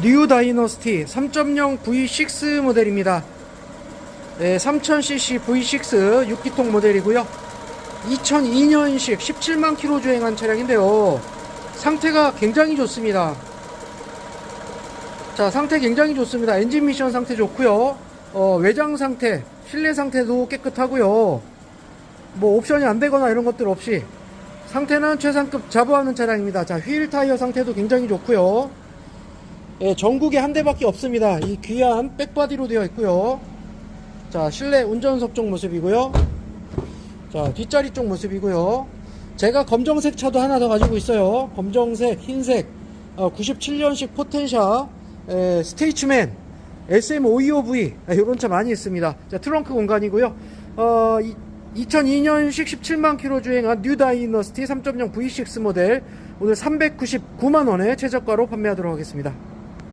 뉴 다이너스티 3.0 V6 모델입니다. 네, 3000cc V6 6기통 모델이고요. 2002년식 17만 킬로 주행한 차량인데요. 상태가 굉장히 좋습니다. 자, 상태 굉장히 좋습니다. 엔진 미션 상태 좋고요. 어, 외장 상태, 실내 상태도 깨끗하고요. 뭐 옵션이 안 되거나 이런 것들 없이 상태는 최상급 자부하는 차량입니다. 자, 휠 타이어 상태도 굉장히 좋고요. 예, 전국에 한 대밖에 없습니다. 이 귀한 백바디로 되어 있고요. 자, 실내 운전석 쪽 모습이고요. 자, 뒷자리 쪽 모습이고요. 제가 검정색 차도 하나 더 가지고 있어요. 검정색, 흰색, 97년식 포텐샤, 에, 스테이츠맨, SM525V, 이런 차 많이 있습니다. 자, 트렁크 공간이고요. 어, 2002년식 17만 킬로 주행한 뉴 다이너스티 3.0 V6 모델 오늘 399만 원에 최저가로 판매하도록 하겠습니다.